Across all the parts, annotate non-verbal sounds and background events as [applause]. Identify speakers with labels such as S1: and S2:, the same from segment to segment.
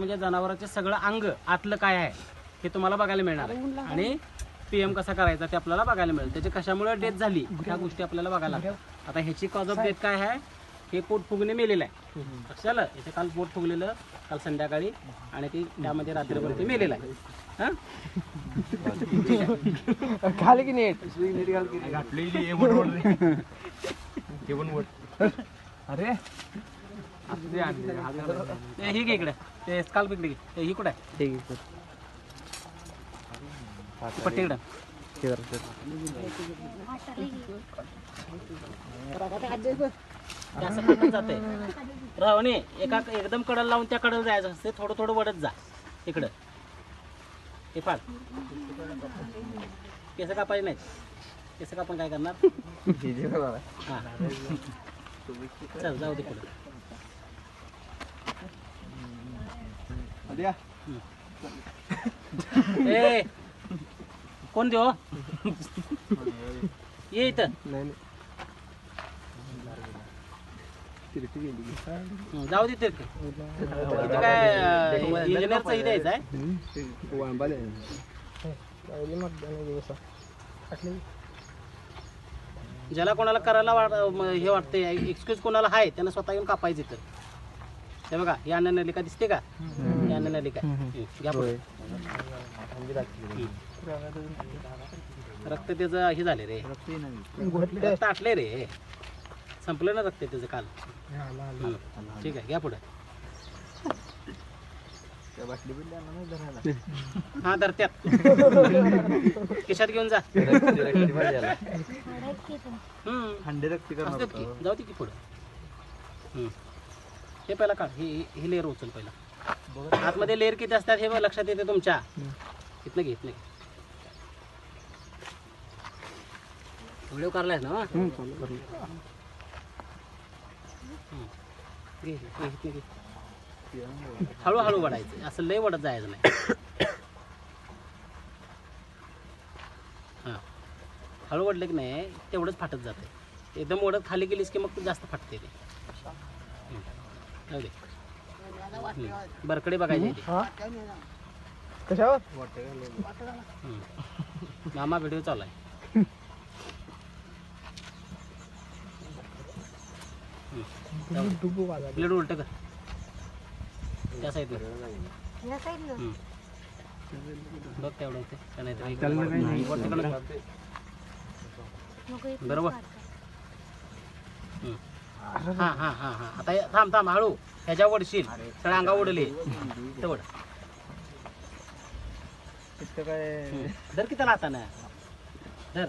S1: म्हणजे जनावरांचे सगळं अंग आतलं काय आहे हे तुम्हाला बघायला मिळणार आहे. आणि पीएम कसा करायचा ते आपल्याला बघायला मिळेल. त्याची कशामुळे डेथ झाली ह्या गोष्टी आपल्याला बघायला लागतात. आता ह्याची कॉज ऑफ डेथ काय आहे हे पोट फुगणे मेलेलं आहे. आलं याचे काल पोट फुगलेलं काल संध्याकाळी आणि ते त्यामध्ये रात्रभर ते मेलेलं आहे. हा?
S2: खाली की नीट. [laughs] अरे.
S1: ते ही घे इकडे ते स्काल्प इकडे घे ते ही कुठे आहे
S2: ठीक आहे
S1: ती पट्टी इकडे ते असं करून जाते रावणे एका एकदम कडल लावून त्या कडल जायचं असते थोडं थोडं वडत जा इकडं हे फार केस कापायचे नाहीत केस कापून काय करणार? हा. चल जाऊ दे पुढे. ए कोण देऊ? ये इथं. जाऊ दे तिथे. इथं काय इंजिनियरचं द्यायचं आहे? ज्याला कोणाला करायला वाट म- हे वाटतंय एक्सक्यूज कोणाला आहे त्यानं स्वतः येऊन कापायचं इथं. हे बघा ही अन्न नलिका दिसते का? रक्त त्याचं हे झाले रे. रक्त आटले रे. संपलं ना रक्त त्याचं काल. हं. ठीक आहे घ्या पुढे. हा धरत्यात. खिशात घेऊन जा. हं. जाऊ दे की पुढं. हं. हे पहिला काढ. हे हे लेअर उचल पहिला. आतमध्ये लेअर किती असतात हे बघ लक्षात येते तुमच्या. इथनं घे इथनं घे. व्हिडिओ काढलाय ना. घे घे, इथनं घे. हळूहळू वडायचं असं लय वडत जायचं नाही. हां. हळू वडलं की नाही तेवढंच फाटत जाते एकदम ओढत खाली गेलीस की मग जास्त फाटते ते. हं. जाऊ दे. बरकडे बघायचे. इथे.
S2: कशावर?
S1: हं. मामा व्हिडिओ चालू आहे. प्लेट उलट कर. त्या साईडला हं. बघ तेवढं इथे. का नाही. तर इकडे. वर तिकडं कर. बरोबर. हं. हा हा हा. आता हे- थांब थांब हळू. ह्याच्या वडशील सगळ्या अंगा उडले तेवढ धर की त्याला हातानं. धर.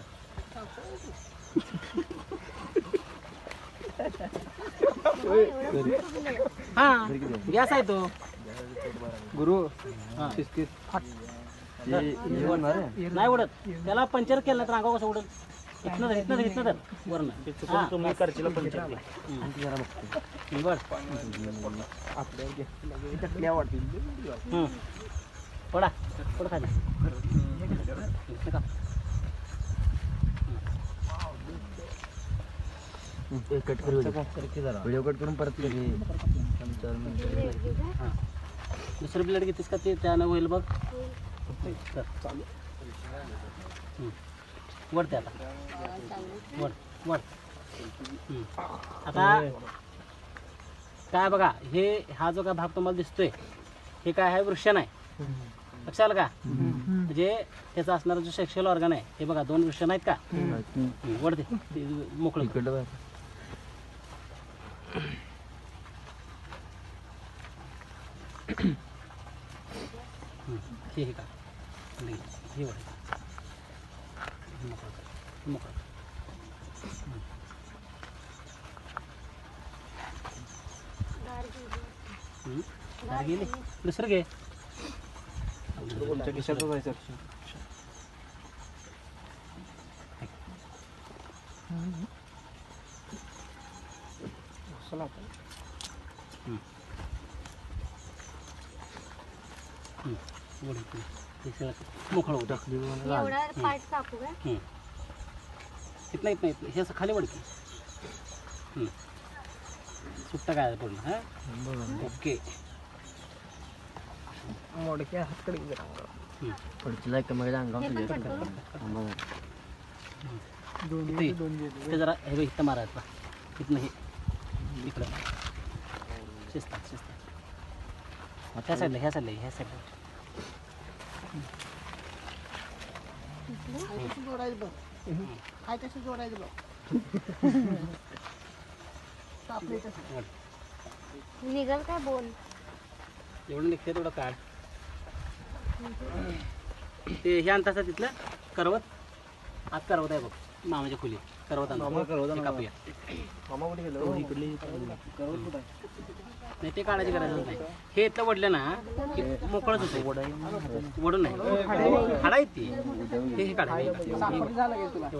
S1: हा गॅस आहे तो.
S2: गुरु
S1: हा.
S2: शिस्तीत
S1: नाही उडत त्याला पंचर केलं तर अंगावर कसं उडत इथनं धर इथनं धर इथनं धर वरनं हा.
S3: तुम्ही करशील पंचर
S1: हं. बर हं. पडा पड खाली इथनं का?
S3: व्हिडिओ कट करून परत
S1: दुसरं प्लेट घेतेस का ते त्यानं होईल बघ कर. हं. वड ते आता. वड हं. आता काय बघा हे हा जो काय भाग तुम्हाला दिसतोय हे काय आहे वृक्ष नाही? लक्षात आलं का? म्हणजे त्याचा असणारा जो सेक्शुअल ऑर्गन आहे हे बघा दोन वृक्ष नाहीत का? हं, वड ते ते मोकळं. हं, का? हे हे वड हे मोकळं कर. हे मोकळं कर. हं? बाहेर गेली दुसरं घे
S2: खिशात जायचं
S1: हं, वड इकडे. हे सगळं मोकळं होतं
S4: एवढा पार्ट कापू का
S1: हं. इथनं इथनं इथनं हे असं खाली वडकी हं. सुट्टा काय पूर्ण हां। ओके
S2: मोडके हातकडे जरा.
S1: हम्म.
S3: पुढच्या एकमेकाच्या अंगावर
S4: हे? पण
S3: तुझ्या
S4: कट करू
S3: थांबा जरा.
S2: दोन्ही
S1: ते-
S2: दोन गेले
S1: ते जरा हे बघ इथं मारायचं बा. इथनं हे। इकडं शिस्तात शिस्तात ह्या साईडला ह्या साईडला ह्या साईडला
S4: निघल काय बोल?
S1: एवढं निघते तेवढं काढ. ते हे आणतासा तिथलं करवत आत करवत आहे बघ मामाच्या खोली करवत ते कापूया.
S3: इकडली
S1: नाही ते काढायची गरज नाही. हे इथलं वडलं ना की मोकळच होतं वडून नाही. हाडा आहेत ती. हे हे काढायचं